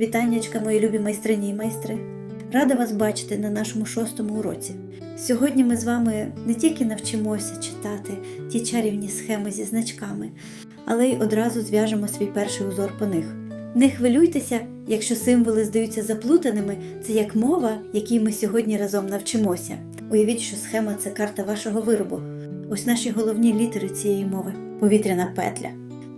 Вітаннячка, мої любі майстрині і майстри! Рада вас бачити на нашому шостому уроці. Сьогодні ми з вами не тільки навчимося читати ті чарівні схеми зі значками, але й одразу зв'яжемо свій перший узор по них. Не хвилюйтеся, якщо символи здаються заплутаними, це як мова, якій ми сьогодні разом навчимося. Уявіть, що схема це карта вашого виробу. Ось наші головні літери цієї мови повітряна петля.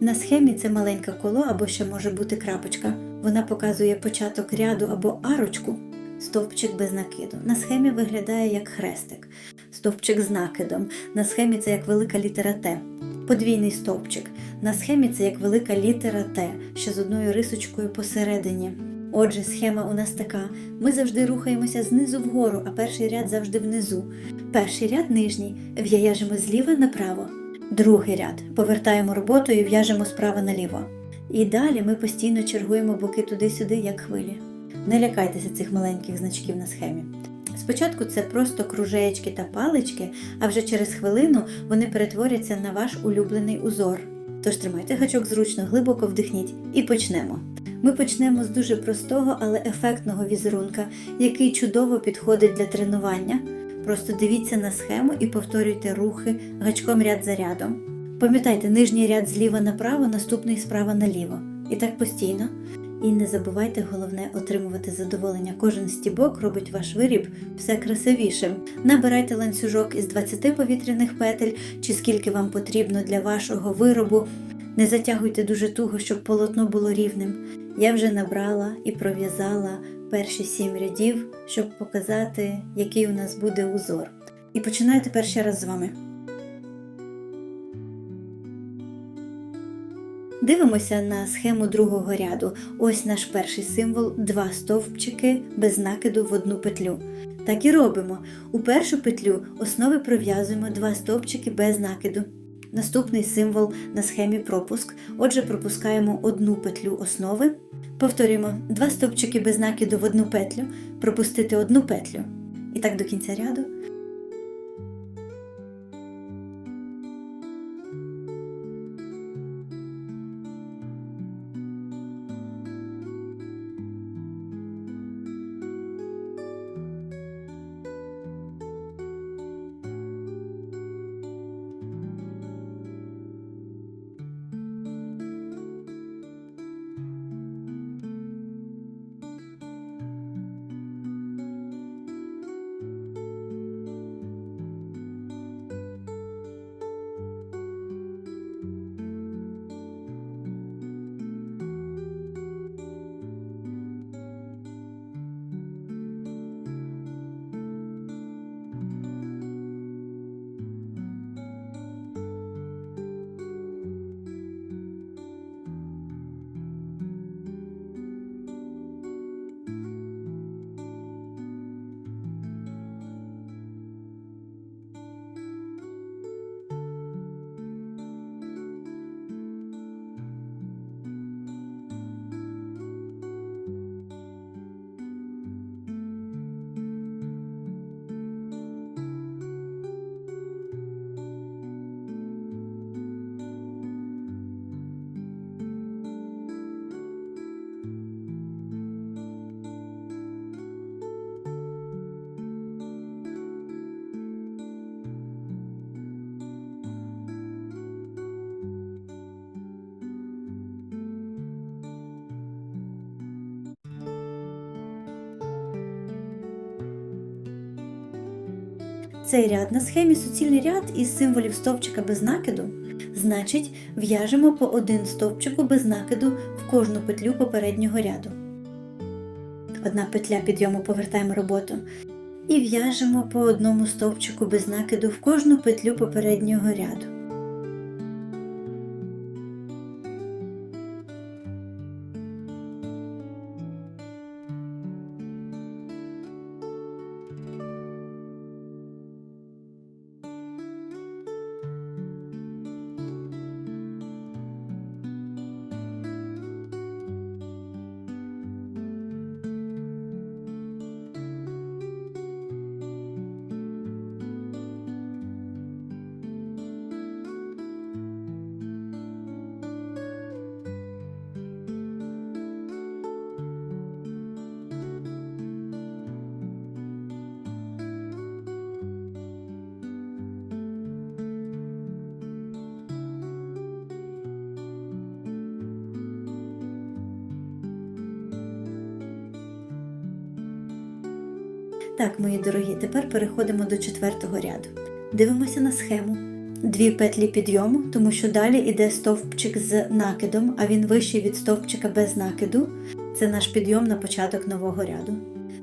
На схемі це маленьке коло або ще може бути крапочка. Вона показує початок ряду або арочку, стовпчик без накиду. На схемі виглядає як хрестик, стовпчик з накидом. На схемі це як велика літера Т. Подвійний стовпчик. На схемі це як велика літера Т, ще з одною рисочкою посередині. Отже, схема у нас така: ми завжди рухаємося знизу вгору, а перший ряд завжди внизу. Перший ряд нижній в'яжемо зліва направо. Другий ряд повертаємо роботу і в'яжемо справа наліво. І далі ми постійно чергуємо боки туди-сюди, як хвилі. Не лякайтеся цих маленьких значків на схемі. Спочатку це просто кружеєчки та палички, а вже через хвилину вони перетворяться на ваш улюблений узор. Тож тримайте гачок зручно, глибоко вдихніть і почнемо. Ми почнемо з дуже простого, але ефектного візерунка, який чудово підходить для тренування. Просто дивіться на схему і повторюйте рухи гачком ряд за рядом. Пам'ятайте, нижній ряд зліва направо, наступний справа наліво. І так постійно. І не забувайте головне отримувати задоволення. Кожен стібок робить ваш виріб все красивішим. Набирайте ланцюжок із 20 повітряних петель, чи скільки вам потрібно для вашого виробу. Не затягуйте дуже туго, щоб полотно було рівним. Я вже набрала і пров'язала перші сім рядів, щоб показати, який у нас буде узор. І починаю тепер ще раз з вами. Дивимося на схему другого ряду. Ось наш перший символ два стовпчики без накиду в одну петлю. Так і робимо. У першу петлю основи пров'язуємо два стовпчики без накиду. Наступний символ на схемі пропуск. Отже, пропускаємо одну петлю основи. Повторюємо два стовпчики без накиду в одну петлю, пропустити одну петлю. І так до кінця ряду. Цей ряд на схемі суцільний ряд із символів стовпчика без накиду. Значить, в'яжемо по один стовпчику без накиду в кожну петлю попереднього ряду. Одна петля підйому повертаємо роботу. І в'яжемо по одному стовпчику без накиду в кожну петлю попереднього ряду. Так, мої дорогі, тепер переходимо до четвертого ряду. Дивимося на схему. Дві петлі підйому, тому що далі йде стовпчик з накидом, а він вищий від стовпчика без накиду. Це наш підйом на початок нового ряду.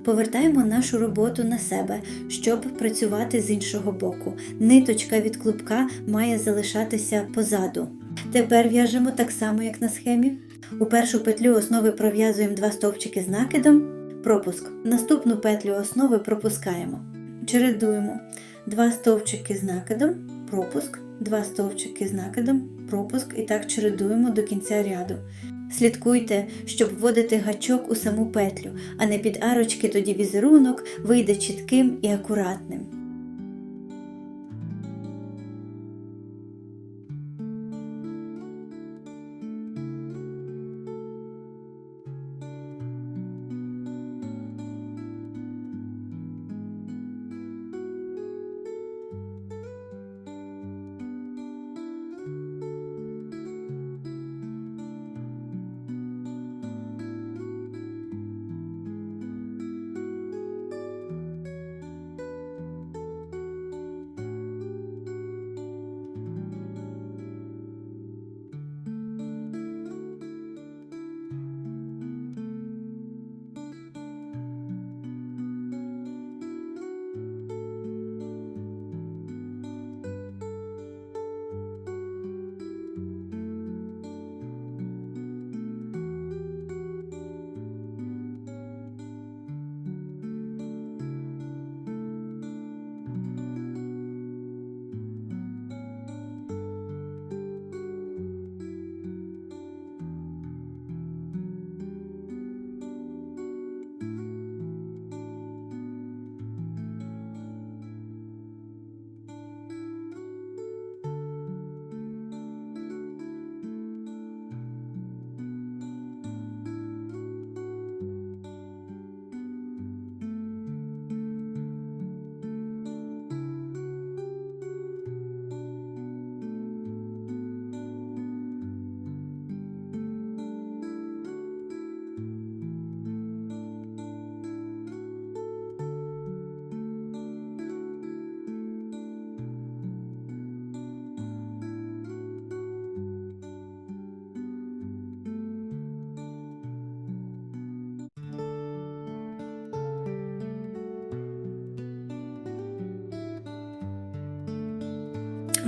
Повертаємо нашу роботу на себе, щоб працювати з іншого боку. Ниточка від клубка має залишатися позаду. Тепер в'яжемо так само, як на схемі. У першу петлю основи пров'язуємо два стовпчики з накидом, пропуск. Наступну петлю основи пропускаємо. Чередуємо два стовпчики з накидом, пропуск, два стовпчики з накидом, пропуск і так чередуємо до кінця ряду. Слідкуйте, щоб вводити гачок у саму петлю, а не під арочки, тоді візерунок вийде чітким і акуратним.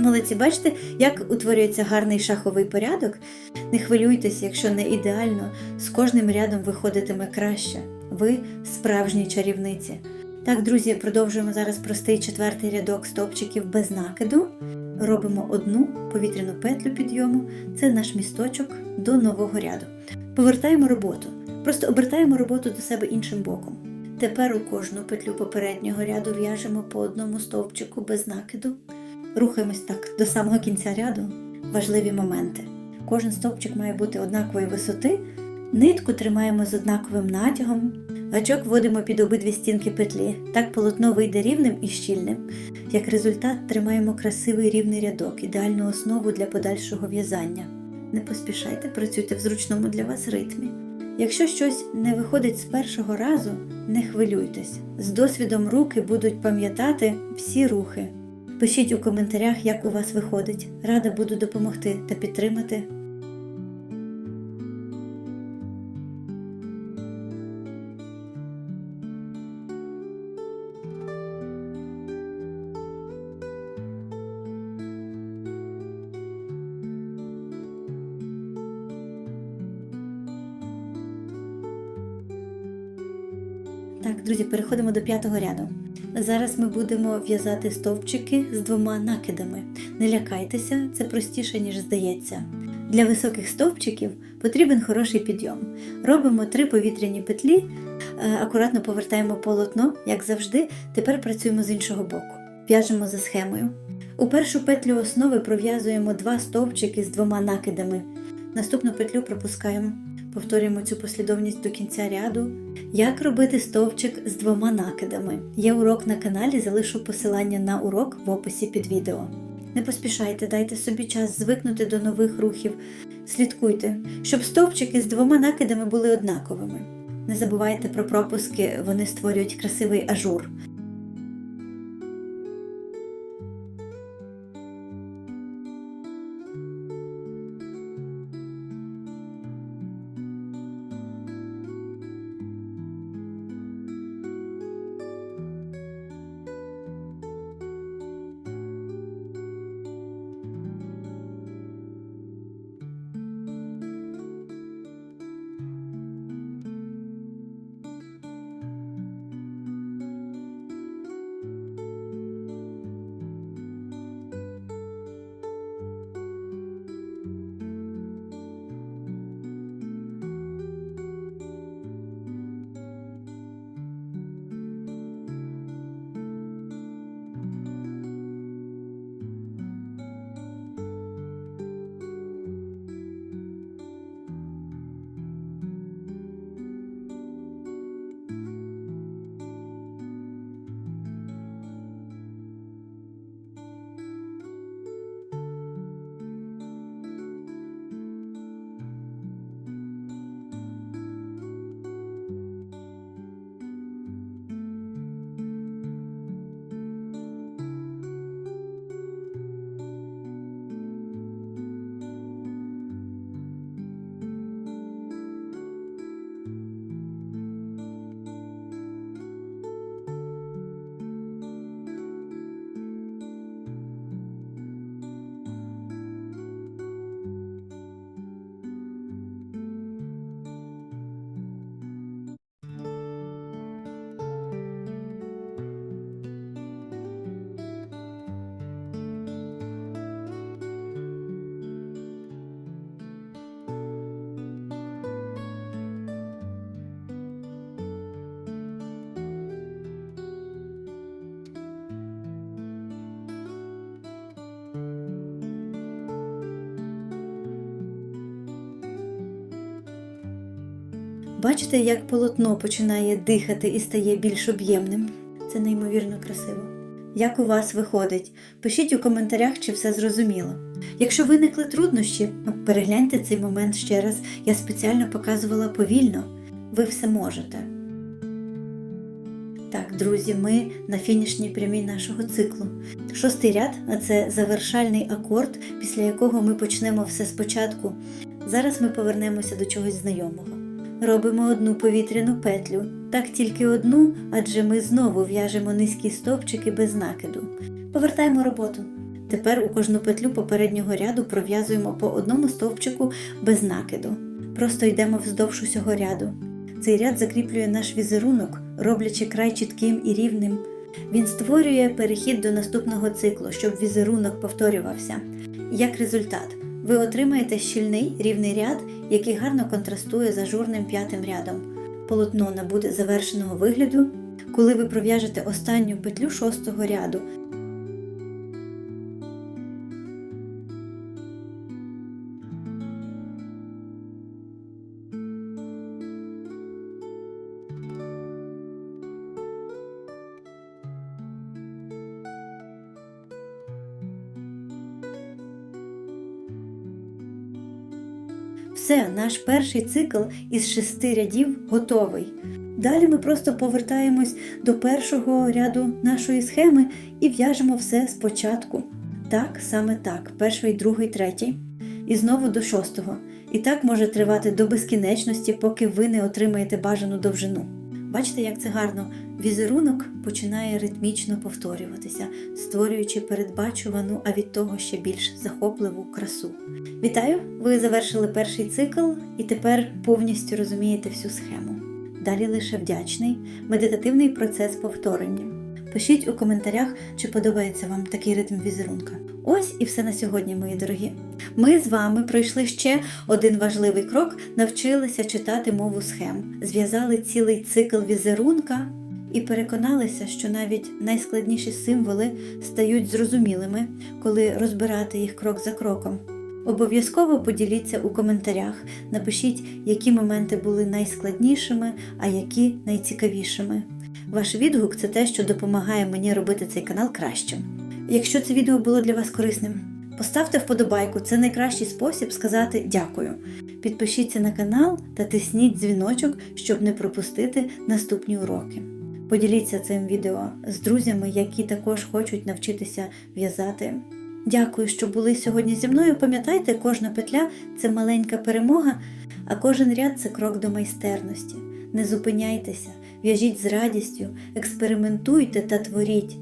Молодці, бачите, як утворюється гарний шаховий порядок. Не хвилюйтесь, якщо не ідеально, з кожним рядом виходитиме краще. Ви справжні чарівниці. Так, друзі, продовжуємо зараз простий четвертий рядок стовпчиків без накиду. Робимо одну повітряну петлю підйому. Це наш місточок до нового ряду. Повертаємо роботу. Просто обертаємо роботу до себе іншим боком. Тепер у кожну петлю попереднього ряду в'яжемо по одному стовпчику без накиду. Рухаємось так до самого кінця ряду. Важливі моменти. Кожен стовпчик має бути однакової висоти. Нитку тримаємо з однаковим натягом. Гачок вводимо під обидві стінки петлі. Так полотно вийде рівним і щільним. Як результат, тримаємо красивий рівний рядок, ідеальну основу для подальшого в'язання. Не поспішайте, працюйте в зручному для вас ритмі. Якщо щось не виходить з першого разу, не хвилюйтесь. З досвідом руки будуть пам'ятати всі рухи. Пишіть у коментарях, як у вас виходить. Рада буду допомогти та підтримати. Так, друзі, переходимо до п'ятого ряду. Зараз ми будемо в'язати стовпчики з двома накидами. Не лякайтеся, це простіше, ніж здається. Для високих стовпчиків потрібен хороший підйом. Робимо три повітряні петлі, е, акуратно повертаємо полотно, як завжди. Тепер працюємо з іншого боку. В'яжемо за схемою. У першу петлю основи пров'язуємо два стовпчики з двома накидами. Наступну петлю пропускаємо. Повторюємо цю послідовність до кінця ряду. Як робити стовпчик з двома накидами? Є урок на каналі, залишу посилання на урок в описі під відео. Не поспішайте, дайте собі час звикнути до нових рухів. Слідкуйте, щоб стовпчики з двома накидами були однаковими. Не забувайте про пропуски, вони створюють красивий ажур. Бачите, як полотно починає дихати і стає більш об'ємним. Це неймовірно красиво. Як у вас виходить? Пишіть у коментарях, чи все зрозуміло. Якщо виникли труднощі, перегляньте цей момент ще раз. Я спеціально показувала повільно. Ви все можете. Так, друзі, ми на фінішній прямій нашого циклу. Шостий ряд це завершальний акорд, після якого ми почнемо все спочатку. Зараз ми повернемося до чогось знайомого. Робимо одну повітряну петлю, так тільки одну, адже ми знову в'яжемо низькі стовпчики без накиду. Повертаємо роботу. Тепер у кожну петлю попереднього ряду пров'язуємо по одному стовпчику без накиду. Просто йдемо вздовж усього ряду. Цей ряд закріплює наш візерунок, роблячи край чітким і рівним. Він створює перехід до наступного циклу, щоб візерунок повторювався. Як результат, ви отримаєте щільний рівний ряд, який гарно контрастує з ажурним п'ятим рядом. Полотно набуде завершеного вигляду, коли ви пров'яжете останню петлю шостого ряду. Все, наш перший цикл із шести рядів готовий. Далі ми просто повертаємось до першого ряду нашої схеми і в'яжемо все спочатку. Так, саме так, перший, другий, третій. І знову до шостого. І так може тривати до безкінечності, поки ви не отримаєте бажану довжину. Бачите, як це гарно? Візерунок починає ритмічно повторюватися, створюючи передбачувану, а від того ще більш захопливу красу. Вітаю! Ви завершили перший цикл і тепер повністю розумієте всю схему. Далі лише вдячний, медитативний процес повторення. Пишіть у коментарях, чи подобається вам такий ритм візерунка. Ось і все на сьогодні, мої дорогі. Ми з вами пройшли ще один важливий крок, навчилися читати мову схем, зв'язали цілий цикл візерунка і переконалися, що навіть найскладніші символи стають зрозумілими, коли розбирати їх крок за кроком. Обов'язково поділіться у коментарях, напишіть, які моменти були найскладнішими, а які найцікавішими. Ваш відгук це те, що допомагає мені робити цей канал кращим. Якщо це відео було для вас корисним, Поставте вподобайку, це найкращий спосіб сказати дякую. Підпишіться на канал та тисніть дзвіночок, щоб не пропустити наступні уроки. Поділіться цим відео з друзями, які також хочуть навчитися в'язати. Дякую, що були сьогодні зі мною. Пам'ятайте, кожна петля це маленька перемога, а кожен ряд це крок до майстерності. Не зупиняйтеся, в'яжіть з радістю, експериментуйте та творіть.